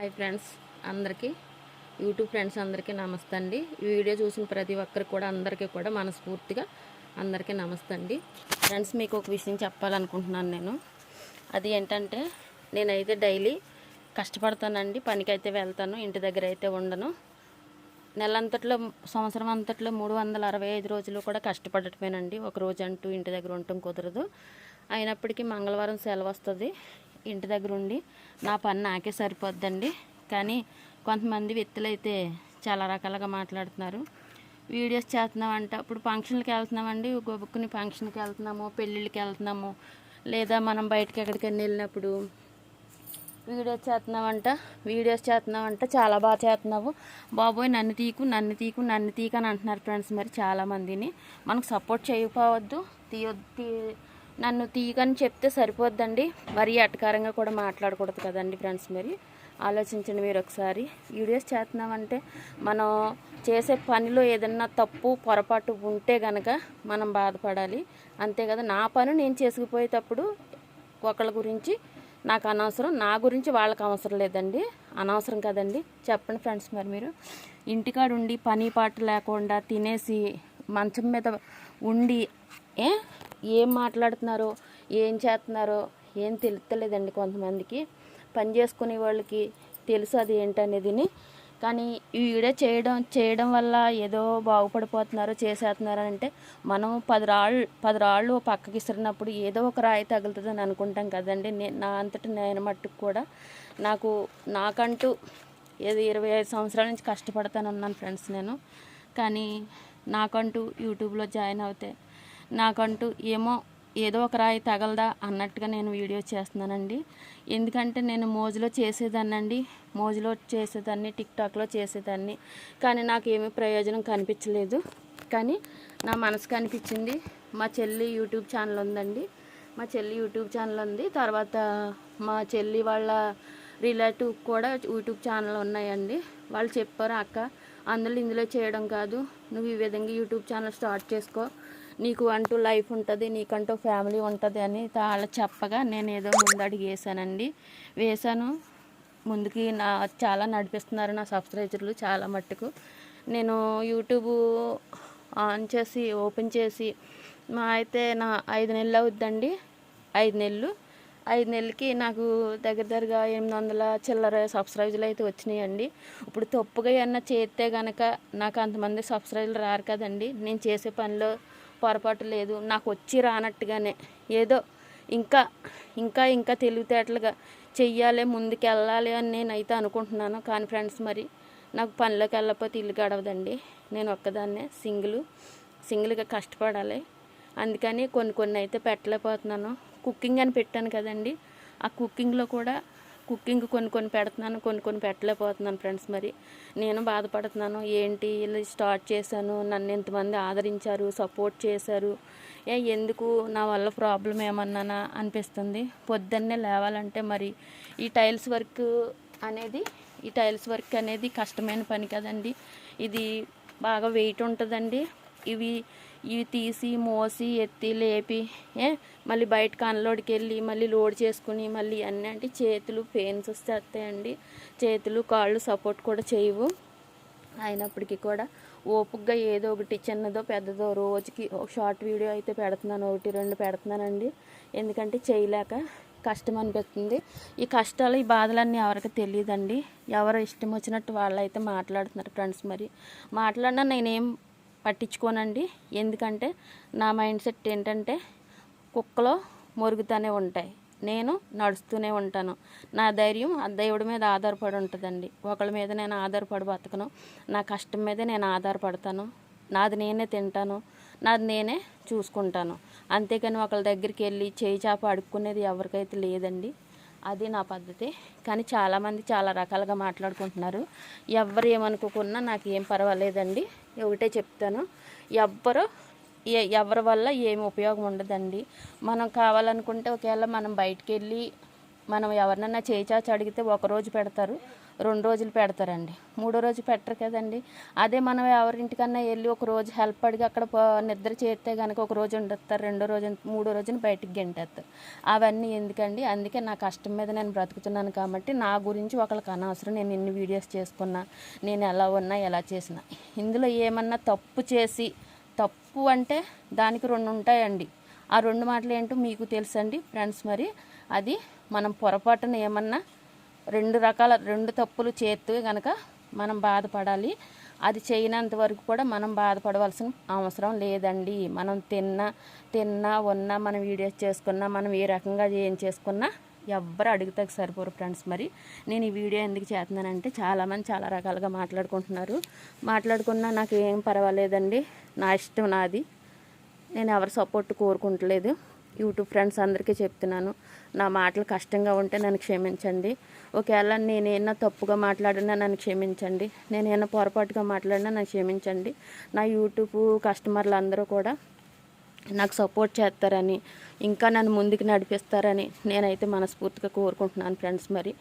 Hi friends అందరికీ YouTube friends అందరికీ నమస్తే అండి. ఈ వీడియో చూసిన ప్రతి ఒక్కరికి కూడా అందరికీ కూడా మనస్ఫూర్తిగా అందరికీ నమస్తే అండి. ఫ్రెండ్స్ మీకు ఒక విషయం చెప్పాలనుకుంటున్నాను నేను. అది ఏంటంటే నేనైతే డైలీ కష్టపడతానండి పనికి అయితే వెళ్తాను ఇంటి దగ్గర అయితే ఉండను. నెలంతట్లో సంవత్సరం అంతట్లో మూడు వందల అరవై ఐదు రోజులు కూడా కష్టపడటమేనండి. ఒక రోజు అంటూ ఇంటి దగ్గర ఉండటం కుదరదు. అయినప్పటికీ మంగళవారం సెలవు వస్తుంది. ఇంటి దగ్గర ఉండి నా పని నాకే సరిపోద్దండి. కానీ కొంతమంది వ్యక్తులు అయితే చాలా రకాలుగా మాట్లాడుతున్నారు. వీడియోస్ చేస్తున్నామంటే ఇప్పుడు ఫంక్షన్లకు వెళ్తున్నామండి. గొబ్బుక్కుని ఫంక్షన్కి వెళ్తున్నాము పెళ్ళిళ్ళకి వెళ్తున్నాము లేదా మనం బయటకి ఎక్కడికైనా వెళ్ళినప్పుడు వీడియోస్ చేస్తున్నామంట వీడియోస్ చేస్తున్నామంట చాలా బాగా చేస్తున్నావు. బాబోయ్ నన్ను తీకు నన్ను తీకు నన్ను తీకు అని అంటున్నారు ఫ్రెండ్స్ మరి చాలామందిని. మనకు సపోర్ట్ చేయకపోవద్దు తీయొద్దు తీ నన్ను తీయకని చెప్తే సరిపోద్దండి. మరీ అటకారంగా కూడా మాట్లాడకూడదు కదండి ఫ్రెండ్స్ మరి. ఆలోచించండి మీరు ఒకసారి. వీడియోస్ చేస్తున్నామంటే మనం చేసే పనిలో ఏదన్నా తప్పు పొరపాటు ఉంటే గనక మనం బాధపడాలి. అంతే కదా నా పని నేను చేసుకుపోయేటప్పుడు ఒకళ్ళ గురించి నాకు అనవసరం నా గురించి వాళ్ళకి అవసరం లేదండి. అనవసరం కదండి. చెప్పండి ఫ్రెండ్స్ మరి మీరు. ఇంటికాడ ఉండి పని పాట లేకుండా తినేసి మంచం మీద ఉండి ఏ? ఏం మాట్లాడుతున్నారో ఏం చేస్తున్నారో ఏం తెలుస్తలేదండి కొంతమందికి. పని చేసుకునే వాళ్ళకి తెలుసు అది ఏంటనేదిని. కానీ వీడే చేయడం చేయడం వల్ల ఏదో బాగుపడిపోతున్నారు చేసేస్తున్నారు అంటే మనం పది రాళ్ళు పది రాళ్ళు పక్కకి ఇస్తున్నప్పుడు ఏదో ఒక రాయి తగులుతుందని అనుకుంటాం కదండి. నే నా అంతటి నేను మట్టుకు కూడా నాకు నాకంటూ ఏది ఇరవై ఐదు సంవత్సరాల నుంచి కష్టపడతాను ఉన్నాను ఫ్రెండ్స్ నేను. కానీ నాకంటూ యూట్యూబ్లో జాయిన్ అవుతే నాకంటూ ఏమో ఏదో ఒక రాయి తగలదా అన్నట్టుగా నేను వీడియో చేస్తున్నానండి. ఎందుకంటే నేను మోజులో చేసేదాన్నండి. మోజులో చేసేదాన్ని టిక్టాక్లో చేసేదాన్ని. కానీ నాకు ఏమీ ప్రయోజనం కనిపించలేదు. కానీ నా మనసు కనిపించింది. మా చెల్లి యూట్యూబ్ ఛానల్ ఉందండి. మా చెల్లి యూట్యూబ్ ఛానల్ ఉంది. తర్వాత మా చెల్లి వాళ్ళ రిలేటివ్ కూడా యూట్యూబ్ ఛానల్ ఉన్నాయండి. వాళ్ళు చెప్పారు అక్క అందులో ఇందులో చేయడం కాదు. నువ్వు ఈ విధంగా యూట్యూబ్ ఛానల్ స్టార్ట్ చేసుకో. నీకు అంటూ లైఫ్ ఉంటుంది నీకంటూ ఫ్యామిలీ ఉంటుంది అని వాళ్ళు చెప్పగా నేను ఏదో ముందడుగు వేసానండి వేశాను. ముందుకి నా చాలా నడిపిస్తున్నారు నా సబ్స్క్రైబర్లు చాలా మట్టుకు. నేను యూట్యూబ్ ఆన్ చేసి ఓపెన్ చేసి మా అయితే నా ఐదు నెలలు అవుద్దండి. ఐదు నెలలు. ఐదు నెలలకి నాకు దగ్గర దగ్గరగా ఎనిమిది వందల చిల్లర సబ్స్క్రైబర్లు అయితే వచ్చినాయండి. ఇప్పుడు తప్పుగా ఏమన్నా చేస్తే కనుక నాకు అంతమంది సబ్స్క్రైబర్లు రారు కదండి. నేను చేసే పనిలో పొరపాటు లేదు. నాకు వచ్చి రానట్టుగానే. ఏదో ఇంకా ఇంకా ఇంకా తెలివితేటలుగా చెయ్యాలి ముందుకు వెళ్ళాలి అని నేనైతే అనుకుంటున్నాను. కానీ ఫ్రెండ్స్ మరి నాకు పనిలోకి వెళ్ళకపోతే ఇల్లు గడవదండి. నేను ఒక్కదాన్నే సింగిల్ సింగిల్గా కష్టపడాలి. అందుకని కొన్ని కొన్ని అయితే పెట్టలేకపోతున్నాను. కుకింగ్ అని పెట్టాను కదండి. ఆ కుకింగ్లో కూడా కుకింగ్ కొన్ని కొన్ని పెడుతున్నాను కొన్ని కొన్ని పెట్టలేకపోతున్నాను ఫ్రెండ్స్ మరి. నేను బాధపడుతున్నాను ఏంటి ఇలా స్టార్ట్ చేశాను నన్ను ఎంతమంది ఆదరించారు సపోర్ట్ చేశారు ఏ ఎందుకు నా వల్ల ప్రాబ్లం ఏమన్నానా అనిపిస్తుంది. పొద్దున్నే లేవాలంటే మరి ఈ టైల్స్ వర్క్ అనేది ఈ టైల్స్ వర్క్ అనేది కష్టమైన పని కదండి. ఇది బాగా వెయిట్ ఉంటుందండి. ఇవి ఇవి తీసి మోసి ఎత్తి లేపి ఏ మళ్ళీ బయటకు అన్లోడ్కి వెళ్ళి మళ్ళీ లోడ్ చేసుకుని మళ్ళీ అన్నీ అంటే చేతులు పెయిన్స్ వస్తాయండి. చేతులు కాళ్ళు సపోర్ట్ కూడా చేయవు. అయినప్పటికీ కూడా ఓపుగ్గా ఏదో ఒకటి చిన్నదో పెద్దదో రోజుకి ఒక షార్ట్ వీడియో అయితే పెడుతున్నాను ఒకటి రెండు పెడుతున్నానండి. ఎందుకంటే చేయలేక కష్టం అనిపిస్తుంది. ఈ కష్టాలు ఈ బాధలన్నీ ఎవరికి తెలియదండి. ఎవరు ఇష్టం వచ్చినట్టు వాళ్ళు అయితే మాట్లాడుతున్నారు ఫ్రెండ్స్ మరి. మాట్లాడినా నేనేం పట్టించుకోనండి. ఎందుకంటే నా మైండ్ సెట్ ఏంటంటే కుక్కలో మొరుగుతూనే ఉంటాయి. నేను నడుస్తూనే ఉంటాను. నా ధైర్యం ఆ దేవుడి మీద ఆధారపడి ఉంటుందండి. ఒకళ్ళ మీద నేను ఆధారపడి బతకను. నా కష్టం మీద నేను ఆధారపడతాను. నాది నేనే తింటాను. నాది నేనే చూసుకుంటాను. అంతేకాని ఒకళ్ళ దగ్గరికి వెళ్ళి చేయి చేప అడుక్కునేది ఎవరికైతే లేదండి. అది నా పద్ధతి. కానీ చాలామంది చాలా రకాలుగా మాట్లాడుకుంటున్నారు. ఎవరు ఏమనుకోకున్నా నాకు ఏం పర్వాలేదండి. ఒకటే చెప్తాను. ఎవ్వరు ఎవరి వల్ల ఏమి ఉపయోగం ఉండదండి. మనం కావాలనుకుంటే ఒకవేళ మనం బయటికి వెళ్ళి మనం ఎవరినన్నా చేయిచాచి అడిగితే ఒక రోజు పెడతారు. రెండు రోజులు పెడతారండి. మూడో రోజు పెట్టరు కదండి. అదే మనం ఎవరింటికన్నా వెళ్ళి ఒక రోజు హెల్ప్ అడిగి అక్కడ నిద్ర చేస్తే కనుక ఒక రోజు ఉండేస్తారు రెండో రోజు మూడో రోజున బయటికి గెంటేస్తారు. అవన్నీ ఎందుకండి? అందుకే నా కష్టం మీద నేను బ్రతుకుతున్నాను కాబట్టి నా గురించి ఒకళ్ళకి అనవసరం. నేను ఇన్ని వీడియోస్ చేసుకున్నా నేను ఎలా ఉన్నా ఎలా చేసినా. ఇందులో ఏమన్నా తప్పు చేసి తప్పు అంటే దానికి రెండు ఉంటాయండి. ఆ రెండు మాటలు ఏంటో మీకు తెలుసండి ఫ్రెండ్స్ మరి. అది మనం పొరపాటున ఏమన్నా రెండు రకాల రెండు తప్పులు చేస్తే కనుక మనం బాధపడాలి. అది చేయనంత వరకు కూడా మనం బాధపడవలసిన అవసరం లేదండి. మనం తిన్నా తిన్నా ఉన్నా మనం వీడియోస్ చేసుకున్నా మనం ఏ రకంగా ఏం చేసుకున్నా ఎవ్వరు అడిగితే సరిపోరు ఫ్రెండ్స్ మరి. నేను ఈ వీడియో ఎందుకు చేస్తున్నానంటే చాలామంది చాలా రకాలుగా మాట్లాడుకుంటున్నారు. మాట్లాడుకున్నా నాకు ఏం పర్వాలేదండి. నా ఇష్టం నాది. నేను ఎవరి సపోర్ట్ కోరుకుంటలేదు. యూట్యూబ్ ఫ్రెండ్స్ అందరికీ చెప్తున్నాను. నా మాటలు కష్టంగా ఉంటే నన్ను క్షమించండి. ఒకవేళ నేనేనా తప్పుగా మాట్లాడినా నన్ను క్షమించండి. నేనేనా పొరపాటుగా మాట్లాడినా నన్ను క్షమించండి. నా యూట్యూబ్ కస్టమర్లు అందరూ కూడా నాకు సపోర్ట్ చేస్తారని ఇంకా నన్ను ముందుకు నడిపిస్తారని నేనైతే మనస్ఫూర్తిగా కోరుకుంటున్నాను ఫ్రెండ్స్ మరి.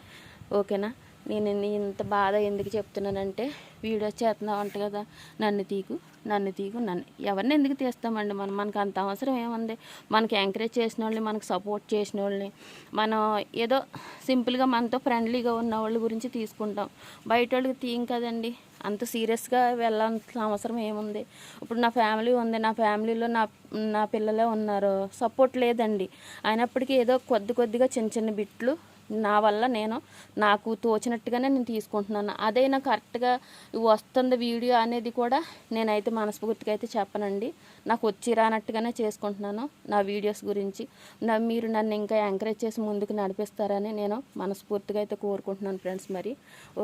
ఓకేనా? నేను ఇంత బాధ ఎందుకు చెప్తున్నానంటే వీడియోస్ చేస్తున్నావు అంట కదా నన్ను తీకు నన్ను తీకు నన్ను ఎవరిని ఎందుకు తీస్తామండి? మనం మనకు అంత అవసరం ఏముంది? మనకి ఎంకరేజ్ చేసిన వాళ్ళని మనకు సపోర్ట్ చేసిన వాళ్ళని మనం ఏదో సింపుల్గా మనతో ఫ్రెండ్లీగా ఉన్న వాళ్ళ గురించి తీసుకుంటాం. బయట వాళ్ళకి తీయం కదండి. అంత సీరియస్గా వెళ్ళాల్సిన అవసరం ఏముంది? ఇప్పుడు నా ఫ్యామిలీ ఉంది. నా ఫ్యామిలీలో నా నా పిల్లలే ఉన్నారు. సపోర్ట్ లేదండి. అయినప్పటికీ ఏదో కొద్ది కొద్దిగా చిన్న చిన్న బిట్లు నా వల్ల నేను నాకు తోచినట్టుగానే నేను తీసుకుంటున్నాను. అదైనా కరెక్ట్గా వస్తుంది వీడియో అనేది కూడా నేనైతే మనస్ఫూర్తిగా అయితే చెప్పనండి. నాకు వచ్చి రానట్టుగానే చేసుకుంటున్నాను నా వీడియోస్ గురించి. నా మీరు నన్ను ఇంకా ఎంకరేజ్ చేసి ముందుకు నడిపిస్తారని నేను మనస్ఫూర్తిగా అయితే కోరుకుంటున్నాను ఫ్రెండ్స్ మరి.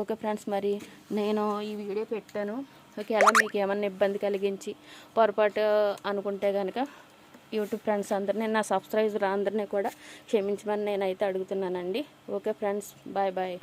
ఓకే ఫ్రెండ్స్ మరి నేను ఈ వీడియో పెట్టాను. ఒకవేళ మీకు ఏమన్నా ఇబ్బంది కలిగించి పొరపాటు అనుకుంటే కనుక యూట్యూబ్ ఫ్రెండ్స్ అందరినీ నా సబ్స్క్రైబర్ అందరినీ కూడా క్షమించమని నేనైతే అడుగుతున్నానండి. Okay friends bye bye.